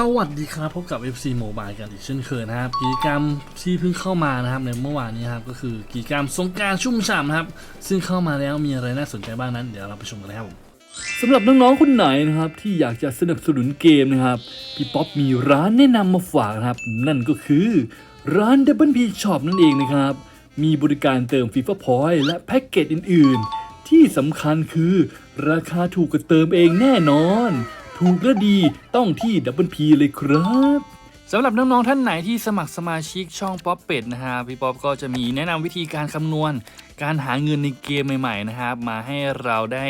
สวัสดีครับพบกับ FC Mobile กันอีกเช่นเคยนะครับกิจกรรมที่เพิ่งเข้ามานะครับในเมื่อวานนี้ครับก็คือกิจกรรมสงการชุ่มฉ่ำนะครับซึ่งเข้ามาแล้วมีอะไรน่าสนใจบ้างนั้น เดี๋ยวเราไปชมกันเลยครับสำหรับน้องๆคนไหนนะครับที่อยากจะสนับสนุนเกมนะครับพี่ป๊อปมีร้านแนะนำมาฝากนะครับ นั่นก็คือร้าน Double P Shop นั่นเองนะครับ มีบริการเติม FIFA Point และแพ็กเกจอื่น ๆ ที่สำคัญคือราคาถูกกว่าเติมเองแน่นอน ถูกและดีต้องที่ Double P เลยครับสำหรับน้องๆท่านไหนที่สมัครสมาชิกช่องป๊อปเป็ดนะฮะพี่ป๊อปก็จะมีแนะนำวิธีการคำนวณ การหาเงินในเกมใหม่ๆนะครับมาให้เราได้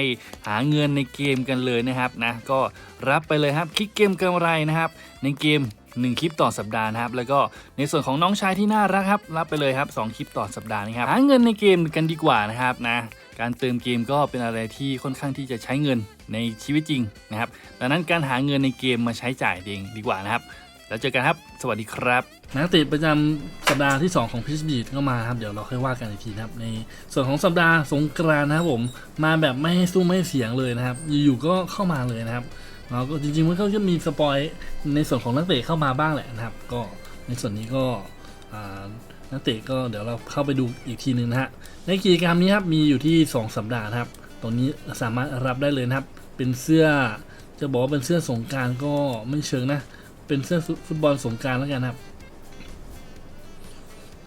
หาเงินในเกมกันเลยนะครับนะก็รับไปเลยครับคลิกเกมกำไรนะครับ ในเกม 1 คลิปต่อสัปดาห์นะครับ แล้วก็ในส่วนของน้องชายที่น่ารักครับรับไปเลยครับ 2 คลิปต่อสัปดาห์นะครับหาเงินในเกมกันดีกว่านะครับนะ การเติมเกมก็เป็นอะไรที่ค่อนข้างที่จะใช้เงินในชีวิตจริงนะครับ ดังนั้นการหาเงินในเกมมาใช้จ่ายเองดีกว่านะครับ แล้วเจอกันครับ สวัสดีครับ นักเตะประจำสัปดาห์ที่ 2 ของพิชบีดก็มาครับ เดี๋ยวเราค่อยว่ากันอีกทีนะครับ ในส่วนของสัปดาห์สงกรานต์นะครับผม มาแบบไม่ให้สู้ไม่เสียงเลยนะครับ อยู่ๆก็เข้ามาเลยนะครับเราก็จริงๆมันก็จะมีสปอยในส่วนของนักเตะเข้ามาบ้างแหละนะครับ ก็ในส่วนนี้ก็อ่า นักเตะก็เดี๋ยวเราเข้าไปดูอีกทีหนึ่งนะฮะในกิจกรรมนี้ครับมีอยู่ที่2สัปดาห์นะครับตรงนี้สามารถรับได้เลยนะครับ เป็นเสื้อจะบอกว่าเป็นเสื้อสงการก็ไม่เชิงนะ เป็นเสื้อฟุตบอลสงการแล้วกันครับ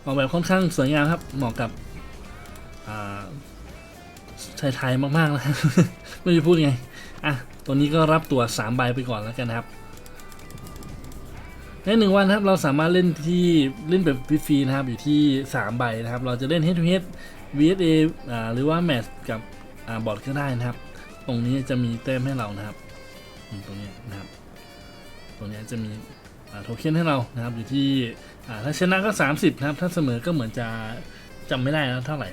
ออกแบบค่อนข้างสวยงามครับ เหมาะกับชายไทยมากๆนะไม่รู้พูดไง อะ ตัวนี้ก็รับตัว3ใบไปก่อนแล้วกันครับ ในหนึ่งวันครับเราสามารถเล่นที่เล่นแบบฟรีๆนะครับอยู่ที่ 3 ใบนะครับ เราจะเล่น head to head VSA อ่าหรือว่าแมตช์กับอ่าบอร์ดก็ได้นะครับ ตรงนี้จะมีแต้มให้เรานะครับตรงนี้นะครับ ตรงนี้จะมีอ่าโทเค็นให้เรานะครับ อยู่ที่อ่าถ้าชนะก็ 30 นะครับ ถ้าเสมอก็เหมือนจะจำไม่ได้นะเท่าไหร่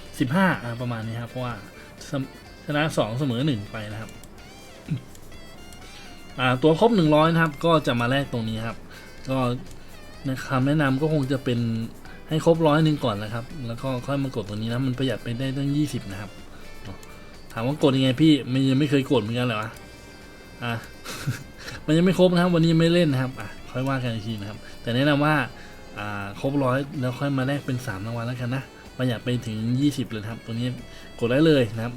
15อ่าประมาณนี้ครับเพราะว่าชนะ 2 เสมอ 1 ไปนะครับ ตัวครบ 100 นะครับ ก็จะมาแลกตรงนี้ครับ ก็คำแนะนำก็คงจะเป็นให้ครบร้อยหนึ่งก่อนนะครับ แล้วก็ค่อยมากดตรงนี้นะ มันประหยัดไปได้ตั้ง 20 นะครับ ถามว่ากดยังไงพี่ไม่ยังไม่เคยกดเหมือนกันเลยวะอะมันยังไม่ครบนะครับ วันนี้ไม่เล่นนะครับอะค่อยว่ากันอีกทีนะครับ แต่แนะนำว่าอ่าครบร้อยแล้วค่อยมาแลกเป็น3รางวัลแล้วกันนะประหยัดไปถึง 20 เลยครับตัวนี้กดได้เลยนะครับ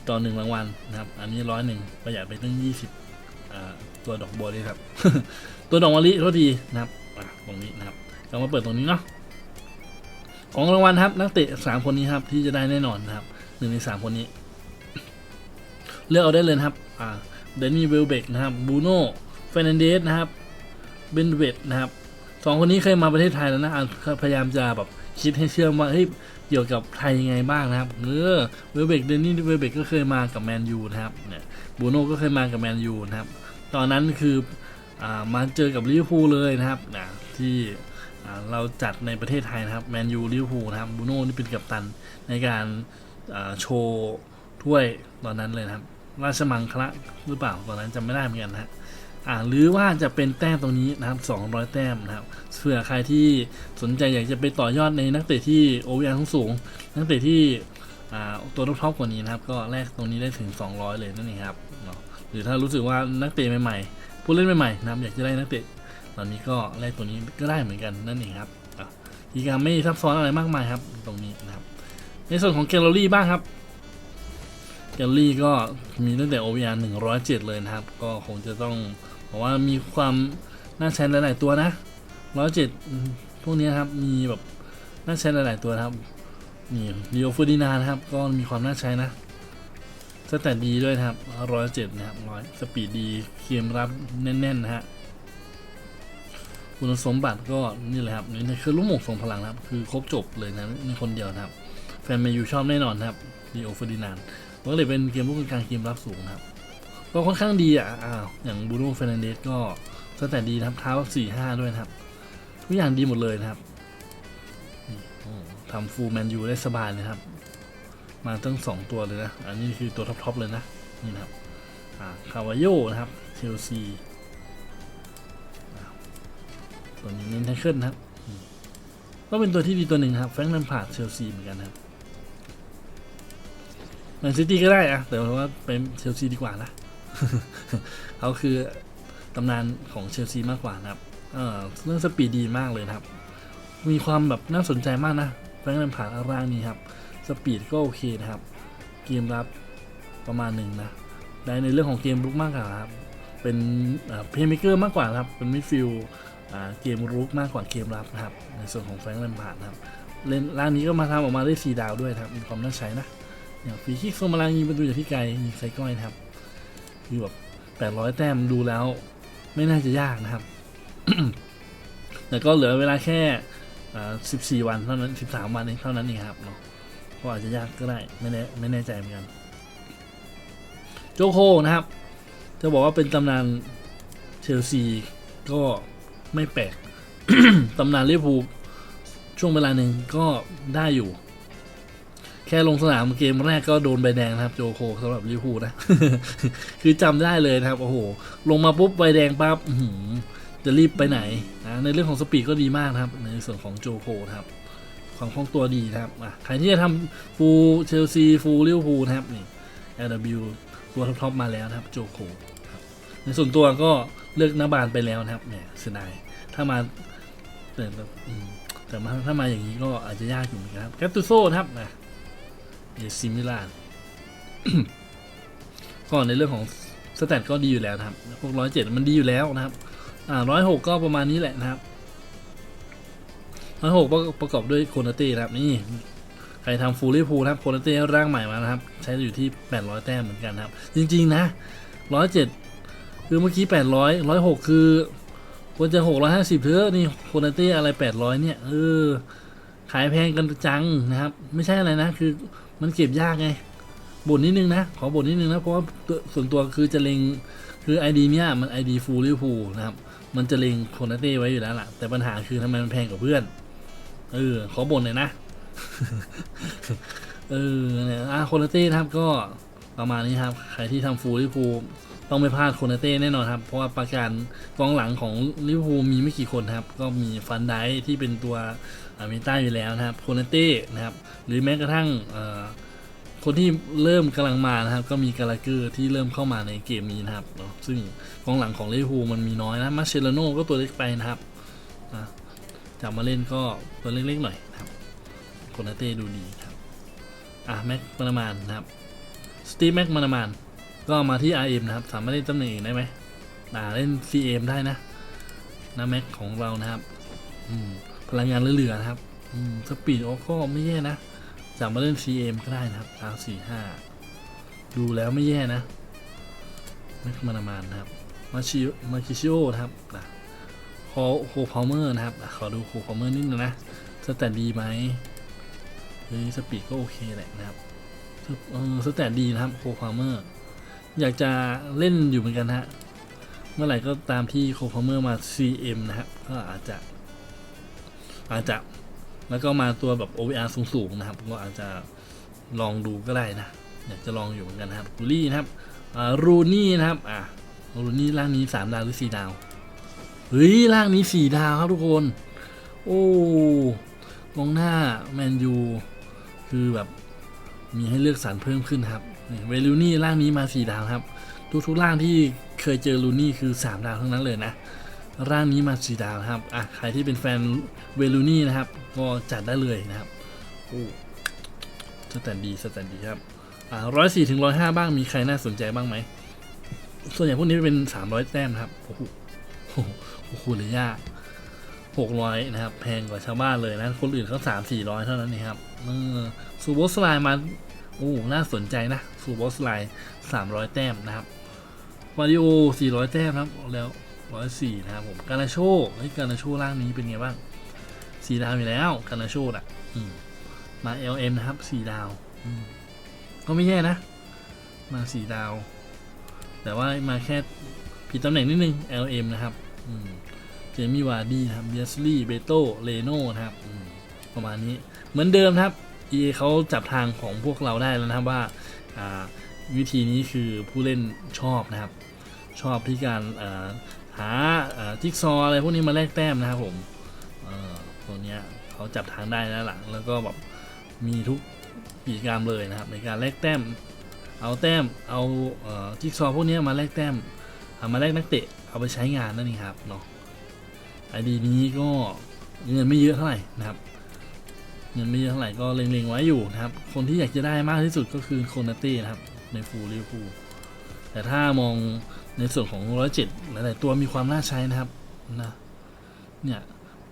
40 ต่อ 1 รางวัลนะครับ อันนี้ร้อยหนึ่งประหยัดไปตั้ง 20 ตัวดอกบัวเลยครับ ตัวดอกมะลิโทษทีนะครับตรงนี้นะครับเรามาเปิดตรงนี้เนาะของรางวัลครับ นักเตะสามคนนี้ครับ ที่จะได้แน่นอนนะครับหนึ่งในสามคนนี้ เลือกเอาได้เลยครับอ่าเดนนี่เวลเบกนะครับบูโน่เฟรนันเดสนะครับเบนเวตนะครับสองคนนี้เคยมาประเทศไทยแล้วนะะพยายามจะแบบคิดให้เชื่อมว่าเฮ้ยเกี่ยวกับไทยยังไงบ้างนะครับเออเวลเบกเดนนี่เวลเบกก็เคยมากับแมนยูนะครับเนี่ย บูโน่ก็เคยมากับแมนยูนะครับ ตอนนั้นคืออมาเจอกับลิเวอร์พูลเลยนะครับนะที่เราจัดในประเทศไทยนะครับแมนยูลิเวอร์พูลนะครับบูโน่นี่เป็นกัปตันในการาโชว์ถ้วยตอนนั้นเลยนะครับ ราชมังคละหรือเปล่าตอนนั้นจำไม่ได้เหมือนกันนะฮะหรือว่าจะเป็นแต้มตรงนี้นะครับ 200 แต้มนะครับเผื่อใครที่สนใจอยากจะไปต่อยอดในนักเตะที่ OVR สูง นักเตะที่ ตัวท็อปกว่านี้นะครับ ก็แลกตรงนี้ได้ถึง 200 เลยนั่นเองครับเนาะหรือถ้ารู้สึกว่านักเตะใหม่ๆ ผู้เล่นใหม่ๆนะครับอยากจะได้นักเตะตอนนี้ก็แลกตัวนี้ก็ได้เหมือนกันนั่นเองครับอะกิจกรรมไม่ซับซ้อนอะไรมากมายครับ ตรงนี้นะครับ ในส่วนของแกลเลอรี่บ้างครับแกลลี่ก็มีตั้งแต่ OVR 107 เลยนะครับ ก็คงจะต้องบอกว่ามีความน่าใช้หลาย ๆ ตัวนะ 107 พวกนี้ครับ มีแบบน่าใช้หลาย ๆ ตัวนะครับ นี่ลีโอฟูดินานะครับ ก็มีความน่าใช้นะสแตทดีด้วยนะครับ107นะครับ100สปีดดีเกมรับแน่น ๆ นะฮะคุณสมบัติก็นี่แหละครับนี่คือลูกหมกทรงพลังนะครับ คือครบจบเลยนะในคนเดียวนะครับ แฟนแมยูชอบแน่นอนนะครับลีโอฟูดินานมันก็เลยเป็นเกมลูกกลางเกมรับสูงนะครับ ก็ค่อนข้างดีอะอ้าวอย่างบูโน่เฟรนันเดสก็สแตทดีนะครับเท้าสี่ห้าด้วยนะครับ ทุกอย่างดีหมดเลยนะครับ ทำฟูลแมนยูได้สบายเลยครับ มาตั้งสองตัวเลยนะ อันนี้คือตัวท็อปๆเลยนะ นี่นะครับคาวาโยนะครับเชลซีตัวนี้เน้นไทเคิลนะครับ ก็เป็นตัวที่ดีตัวหนึ่งครับ แฟรงค์แลมพาร์ดเชลซีเหมือนกันครับแมนซิตี้ก็ได้อะแต่ว่าเป็นเชลซีดีกว่านะเขาคือตำนานของเชลซีมากกว่านะครับ เออเรื่องสปีดดีมากเลยนะครับ มีความแบบน่าสนใจมากนะ แฟรงค์แลมพาร์ดร่างนี้ครับ สปีดก็โอเคนะครับ เกมรับประมาณหนึ่งนะ ได้ในเรื่องของเกมรุกมากกว่าครับ เป็นเพย์เมเกอร์มากกว่าครับ เป็นมิดฟิลเกมรุกมากกว่าเกมรับนะครับ ในส่วนของแฟรงค์แลมพาร์ดนครับ เล่นร่างนี้ก็มาทำออกมาได้4ดาวด้วยครับ มีความน่าใช้นะอย่างฟรีคิกส่งมาลางยิงประตูจากที่ไกลยิงไซก้อยนะครับคือแบบ800แต้มดูแล้ว ไม่น่าจะยากนะครับ แต่ก็เหลือเวลาแค่ อ่า14วันเท่านั้น13วันเองเท่านั้นเองครับเนาะก็อาจจะยากก็ได้ไม่แน่ไม่แน่ใจเหมือนกัน โจโคนะครับ จะบอกว่าเป็นตำนานเชลซีก็ไม่แปลกตำนานลิเวอร์พูลช่วงเวลาหนึ่งก็ได้อยู่ แค่ลงสนามเกมแรกก็โดนใบแดงนะครับ โจโคสำหรับลิเวอร์พูลนะ คือจำได้เลยนะครับ โอ้โห ลงมาปุ๊บใบแดงปั๊บ จะรีบไปไหนนะในเรื่องของสปีดก็ดีมากนะครับ ในส่วนของโจโคครับความคล่องตัวดีนะครับอะใครที่จะทำฟูลเชลซีฟูลลิเวอร์พูลนะครับนี่ LW ตัวท็อปมาแล้วนะครับโจโคครับในส่วนตัวก็เลือกนาบานไปแล้วนะครับเนี่ยเสียดายถ้ามาแต่แบบอืมแต่มาถ้ามาอย่างนี้ก็อาจจะยากอยู่เหมือนกันครับแกตตูโซ่นะครับนะเอซิมิลานก็ในเรื่องของสแตทก็ดีอยู่แล้วครับพวกร้อยเจ็ดมันดีอยู่แล้วนะครับ อ่าร้อยหกก็ประมาณนี้แหละนะครับร้อยหกประกอบด้วยโคนาเต้นะครับนี่ใครทำฟูลี่พูนะครับโคนาเต้ร่างใหม่มานะครับ ใช้อยู่ที่ 800 แต้มเหมือนกันครับ จริง ๆ นะ107คือเมื่อกี้800 106คือควรจะ650เถอะนี่โคนาเต้อะไร800เนี่ยเออขายแพงกันจังนะครับ ไม่ใช่อะไรนะ คือมันเก็บยากไงบ่นนิดนึงนะ ขอบ่นนิดนึงนะ เพราะว่าส่วนตัวคือจะเล็ง คือ ID เนี่ยมัน ID ฟูลี่พูนะครับ มันจะเล็งโคนาเต้ไว้อยู่แล้วล่ะ แต่ปัญหาคือทำไมมันแพงกว่าเพื่อน เออ ขอบ่นหน่อยนะ เออเนี่ยอะโคนาเต้นะครับก็ประมาณนี้ครับ ใครที่ทำฟูลลิเวอร์พูลต้องไม่พลาดโคนาเต้แน่นอนครับ เพราะว่าประกันกองหลังของลิเวอร์พูลมีไม่กี่คนครับ ก็มีฟันได์ที่เป็นตัวอาเมต้าอยู่แล้วนะครับ โคนาเต้นะครับ หรือแม้กระทั่งอ คนที่เริ่มกำลังมานะครับ ก็มีกาลาเกอร์ที่เริ่มเข้ามาในเกมนี้นะครับเนาะซึ่งกองหลังของลิเวอร์พูลมันมีน้อยนะมาเชลโนก็ตัวเล็กไปนะครับอะจับมาเล่นก็ตัวเล็กๆหน่อยครับโคนาเต้ดูดีครับอะแม็กมานามานนะครับสตีฟแม็กมานามานก็มาที่ RM นะครับ สามารถเล่นตำแหน่งอื่นได้ไหมอ่าเล่น CM ได้นะนะแม็กของเรานะครับพลังงานเหลือๆนะครับสปีดโอก็ไม่แย่นะ สามารถเล่น CM ก็ได้นะครับ945ดูแล้วไม่แย่นะแม็กมานามานนะครับ มาชิมาคิชิโอนะครับอะโคโคพาวเมอร์นะครับอะขอดูโคพาวเมอร์นิดนึงนะสแตทดีไหมเฮ้ยสปีดก็โอเคแหละนะครับสเออสแตทดีนะครับโคพาวเมอร์อยากจะเล่นอยู่เหมือนกันฮะ เมื่อไหร่ก็ตามที่โคพาวเมอร์มา CM นะครับ ก็อาจจะ อาจจะ แล้วก็มาตัวแบบ OVR สูงๆนะครับก็อาจจะลองดูก็ได้นะอยากจะลองอยู่เหมือนกันนะครับบูลี่นะครับอ่ารูนี่นะครับอ่ารูนี่ร่างนี้3ดาวหรือ4ดาวเฮ้ยร่างนี้4ดาวครับทุกคน โอ้กองหน้าแมนยูคือแบบมีให้เลือกสรรเพิ่มขึ้นครับเวลูนี่ร่างนี้มาสี่ดาวครับ ทุกๆร่างที่เคยเจอลูนี่คือ3ดาวทั้งนั้นเลยนะ ร่างนี้มาสีดาวนะครับอะใครที่เป็นแฟนเวลูนี่นะครับ ก็จัดได้เลยนะครับโอ้สแตนดีสแตนดีครับอ่าร้อยสี่ถึงร้อยห้าบ้างมีใครน่าสนใจบ้างไหม ส่วนใหญ่พวกนี้เป็นสามร้อยแต้มนะครับโอ้โหโอ้โหหเลยยากหกร้อยนะครับ แพงกว่าชาวบ้านเลยนะ คนอื่นเขาสามสี่ร้อยเท่านั้นเองครับเออซูโบสไลน์มาโอ้น่าสนใจนะซูโบสไลน์สามร้อยแต้มนะครับมาริโอสี่ร้อยแต้มครับแล้ว ร้อยสี่นะครับผมกานาโชเฮ้ยกานาโชร่างนี้เป็นไงบ้างสี่ดาวอยู่แล้วกานาโชอะอืมมา LM นะครับสี่ดาวก็ไม่แย่นะ มาสี่ดาว แต่ว่ามาแค่ผิดตำแหน่งนิดนึง LM นะครับเจมี่วาร์ดีนะครับเบียสลี่เบโต้เลโนนะครับประมาณนี้เหมือนเดิมครับ EA เขาจับทางของพวกเราได้แล้วนะครับว่าวิธีนี้คือผู้เล่นชอบนะครับ ชอบที่การหาจิ๊กซอว์อะไรพวกนี้มาแลกแต้มนะครับผมตัวเนี้ยเขาจับทางได้แล้วล่ะแล้วก็แบบมีทุกกิจกรรมเลยนะครับ ในการแลกแต้ม เอาแต้มเอาจิ๊กซอว์พวกนี้มาแลกแต้มเอามาแลกนักเตะเอาไปใช้งานนั่นเองครับเนาะไอดีนี้ก็เงินไม่เยอะเท่าไหร่นะครับเงินไม่เยอะเท่าไหร่ก็เล็งๆไว้อยู่นะครับ คนที่อยากจะได้มากที่สุดก็คือโคนาเต้นะครับในฟูลิฟูแต่ถ้ามอง ในส่วนของร้อยเจ็ดหลายๆตัวมีความน่าใช้นะครับนะเนี่ย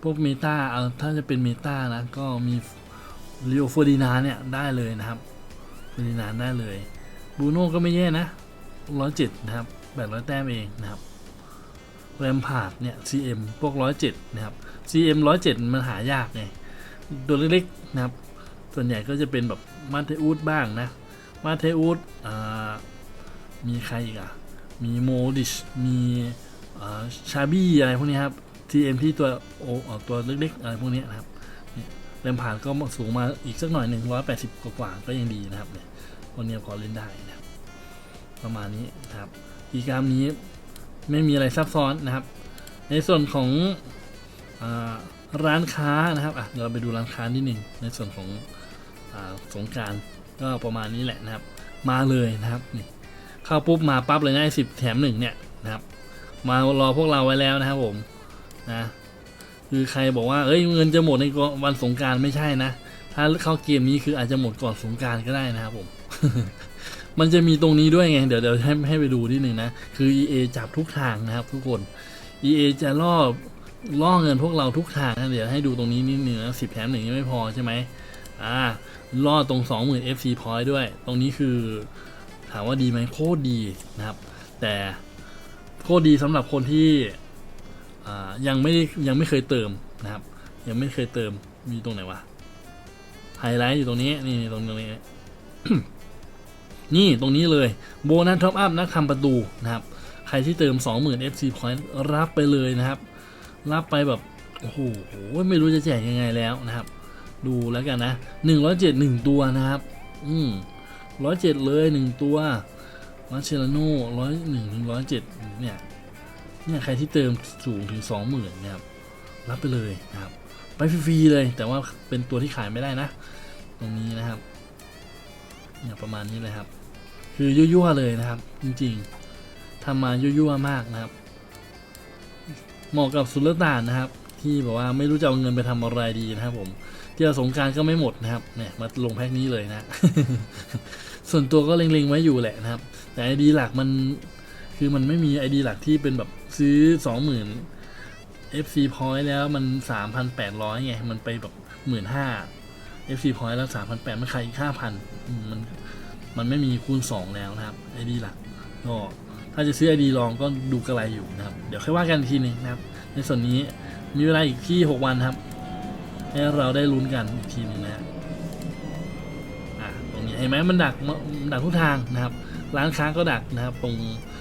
พวกเมตาเอาถ้าจะเป็นเมตานะ ก็มีลิโอฟอร์ดินาเนี่ยได้เลยนะครับฟอร์ดินาได้เลยบูโน่ก็ไม่แย่นะร้อยเจ็ดนะครับแปดร้อยแต้มเองนะครับแรมพาร์ดเนี่ย CM พวกร้อยเจ็ดนะครับ CM ร้อยเจ็ดมันหายากไงตัวเล็กๆนะครับ ส่วนใหญ่ก็จะเป็นแบบมาเทอูดบ้างนะ มาเทอูดอ่ามีใครอีกอะ มีโมดิชมีชาบี้อะไรพวกนี้ครับ TM ที่ตัวโออตัวเล็กๆอะไรพวกนี้นะครับเนี่มผ่านก็สูงมาอีกสักหน่อยหนึ่งร้อยแปดสิบกว่าก็ยังดีนะครับเนี่ยคนนี้พอเล่นได้นะครับประมาณนี้นะครับกีกรรมนี้ไม่มีอะไรซับซ้อนนะครับ ในส่วนของอร้านค้านะครับอะเดี๋ยวเราไปดูร้านค้านิดหนึ่งในส่วนของอสงการก็ประมาณนี้แหละนะครับ มาเลยนะครับนี่ เข้าปุ๊บมาปั๊บเลยนะสิบแถมหนึ่งเนี่ยนะครับมารอพวกเราไว้แล้วนะครับผมนะคือใครบอกว่าเอ้ยเงินจะหมดในวันสงการไม่ใช่นะ ถ้าเข้าเกมนี้คืออาจจะหมดก่อนสงการก็ได้นะครับผม มันจะมีตรงนี้ด้วยไง เดี๋ยวเดี๋ยวให้ให้ไปดูนิดหนึ่งนะ คือ EA จับทุกทางนะครับ ทุกคน EA จะล่อล่อเงินพวกเราทุกทางนะเดี๋ยวให้ดูตรงนี้นิดหนึ่งนะสิบแถมหนึ่งยังไม่พอใช่ไหมอ่าล่อตรง20,000 FC point ด้วย ตรงนี้คือ ถามว่าดีไหมโคตรดีนะครับ แต่โคตรดีสำหรับคนที่ยังไม่ยังไม่เคยเติมนะครับ ยังไม่เคยเติมมีตรงไหนวะไฮไลท์อยู่ตรงนี้นี่ตรงนี้นี่ตรงนี้เลยโบนัสท็อปอัพนักทำประตูนะครับ ใครที่เติม 20,000 FC point รับไปเลยนะครับ รับไปแบบโอ้โหไม่รู้จะแจกยังไงแล้วนะครับ ดูแล้วกันนะ 107 1 ตัวนะครับ อืม 107เจ็ดเลย1ตัวมาเชลโน่ร้อยหนึ่งถึงร้อยเจ็ดเนี่ยเนี่ยใครที่เติมสูงถึง20,000นะครับรับไปเลยนะครับ ไปฟรีๆเลย แต่ว่าเป็นตัวที่ขายไม่ได้นะ ตรงนี้นะครับเนี่ยประมาณนี้เลยครับ คือยั่วๆเลยนะครับ จริงๆทำมายั่วๆมากนะครับ เหมาะกับสุลต่านนะครับ ที่แบบว่าไม่รู้จะเอาเงินไปทำอะไรดีนะครับผมเที่ยวสงการก็ไม่หมดนะครับเนี่ยมาลงแพ็คนี้เลยนะ ส่วนตัวก็เล็งๆไว้อยู่แหละนะครับ แต่ไอดีหลักมันคือมันไม่มีไอดีหลักที่เป็นแบบซื้อสองหมื่น FC point แล้วมันสามพันแปดร้อยไง มันไปแบบหมื่นห้า FC point แล้วสามพันแปดมันขายอีกห้าพันมันมันไม่มีคูณ 2 แล้วนะครับ ID หลักก็ถ้าจะซื้อ ID ลองก็ดูกระไรอยู่นะครับ เดี๋ยวค่อยว่ากันทีหนึงนะครับ ในส่วนนี้มีเวลาอีกที่ 6 วันครับ ให้เราได้ลุ้นกันอีกทีนึงนะฮะอะตรงนี้ เห็นไหมมันดักมันดักทุกทางนะครับร้านค้าก็ดักนะครับตรง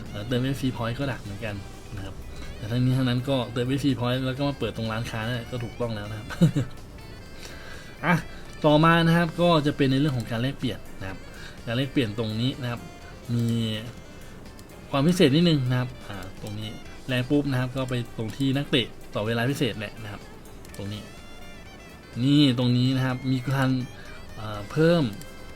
เอ่อเติม FC point ก็ดักเหมือนกันนะครับแต่ทั้งนี้ทั้งนั้นก็เติม FC point แล้วก็มาเปิดตรงร้านค้านะก็ถูกต้องแล้วนะครับอะต่อมานะครับก็จะเป็นในเรื่องของการแลกเปลี่ยนนะครับ การแลกเปลี่ยนตรงนี้นะครับ มีความพิเศษนิดนึงนะครับอ่าตรงนี้แรงปุ๊บนะครับ ก็ไปตรงที่นักเตะต่อเวลาพิเศษแหละนะครับ ตรงนี้ นี่ตรงนี้นะครับมีการเพิ่ม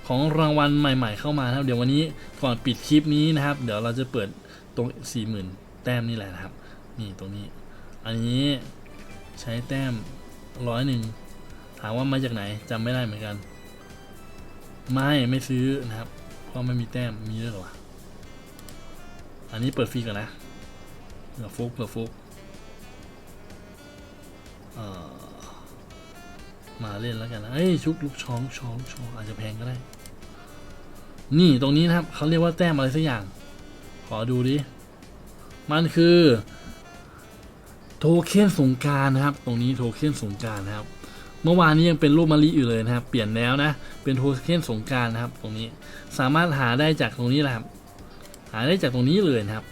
ของรางวัลใหม่ ๆ เข้ามาครับ เดี๋ยววันนี้ก่อนปิดคลิปนี้นะครับ เดี๋ยวเราจะเปิดตรงสี่หมื่นแต้มนี่แหละนะครับ นี่ตรงนี้ อันนี้ใช้แต้มร้อยหนึ่งถามว่ามาจากไหนจำไม่ได้เหมือนกัน ไม่ไม่ซื้อนะครับ เพราะไม่มีแต้มมีด้วยหรอวะอันนี้เปิดฟรีก่อนนะเผื่อฟุกเผื่อฟุกมาเล่นแล้วกันนะเอ้ยชุกลูกช้องช้องช้องอาจจะแพงก็ได้ นี่ตรงนี้นะครับเขาเรียกว่าแต้มอะไรสักอย่าง ขอดูดิ มันคือ โทเค็นสงการนะครับ ตรงนี้โทเค็นสงการนะครับ เมื่อวานนี้ยังเป็นรูปมะลิอยู่เลยนะครับ เปลี่ยนแล้วนะ เป็นโทเค็นสงการนะครับ ตรงนี้สามารถหาได้จากตรงนี้แหละครับ หาได้จากตรงนี้เลยนะครับ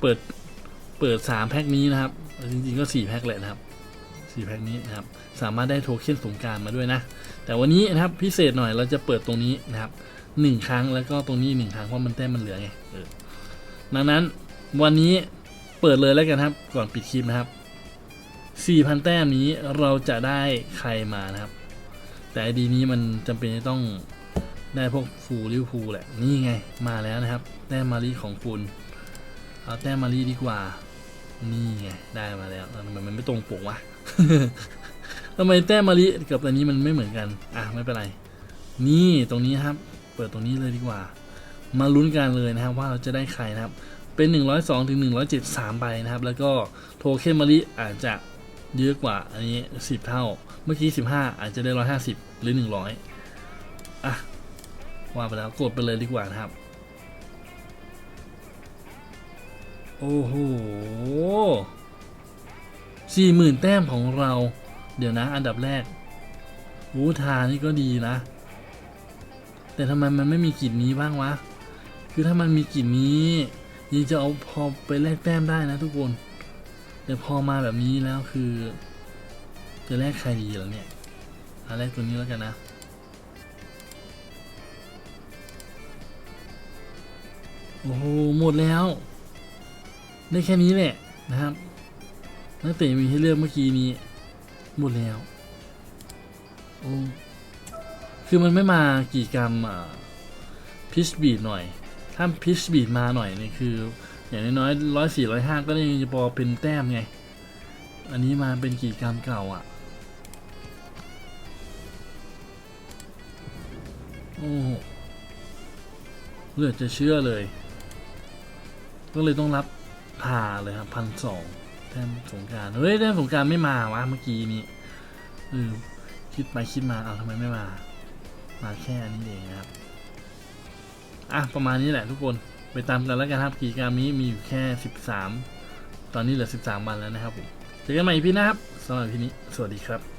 เปิดเปิดสามแพ็คนี้นะครับ จริงๆก็สี่แพ็คแหละนะครับ สี่แพ็คนี้นะครับสามารถได้โทเค็นสงการมาด้วยนะ แต่วันนี้นะครับพิเศษหน่อยเราจะเปิดตรงนี้นะครับหนึ่งครั้งแล้วก็ตรงนี้หนึ่งครั้งเพราะมันแต้มมันเหลือไงเออดังนั้นวันนี้เปิดเลยแล้วกันครับ ก่อนปิดคลิปนะครับ 4,000 แต้มนี้เราจะได้ใครมานะครับ แต่ไอดีนี้มันจำเป็นจะต้องได้พวกฟูลิวพูแหละนี่ไงมาแล้วนะครับ แต้มมารีของคุณเอาแต้มมารีดีกว่า นี่ไงได้มาแล้วแล้วทำไมมันไม่ตรงปกวะ ทำไมแต้มมารีกับอันนี้มันไม่เหมือนกัน อะไม่เป็นไร นี่ตรงนี้ครับ เปิดตรงนี้เลยดีกว่า มาลุ้นกันเลยนะครับว่าเราจะได้ใครนะครับ เป็น 102ถึง173ใบนะครับ แล้วก็โทเค็นมารีอาจจะเยอะกว่าอันนี้ 10 เท่า เมื่อกี้ 15 อาจจะได้ 150 หรือ 100 อะว่าไปแล้วกดไปเลยดีกว่านะครับ โอ้โห สี่หมื่นแต้มของเรา เดี๋ยวนะ อันดับแรกวูทานี่ก็ดีนะ แต่ทำไมมันไม่มีกลิ่นนี้บ้างวะ คือถ้ามันมีกลิ่นนี้ยังจะเอาพอไปแลกแต้มได้นะทุกคน แต่พอมาแบบนี้แล้วคือ จะแลกใครดีล้วเนี่ยเอาแลกตัวนี้แล้วกันนะโอ้โหหมดแล้ว ได้แค่นี้แหละนะครับ นักเตะมีให้เลือกเมื่อกี้นี้ หมดแล้วโอ้คือมันไม่มากี่กรัมอะพิชบีดหน่อย ถ้าพิชบีดมาหน่อยนี่คือ อย่างน้อยร้อยสี่ร้อยห้าก็ยังจะพอเป็นแต้มไง อันนี้มาเป็นกี่กรัมเก่าอะ โอ้โหเหลือจะเชื่อเลย ก็เลยต้องรับผ่าเลยครับพันสอง แต้มสงการเฮ้ยแต้มสงการไม่มาวะเมื่อกี้นี้เออคิดไปคิดมาเอาทำไมไม่มา มาแค่อันนี้เองนะครับ อะ ประมาณนี้แหละทุกคนไปตามกันแล้วกันครับกิจกรรมนี้มีอยู่แค่ 13 ตอนนี้เหลือ 13 วันแล้วนะครับผมเจอกันใหม่พี่นะครับสำหรับพี่นี้ สวัสดีครับ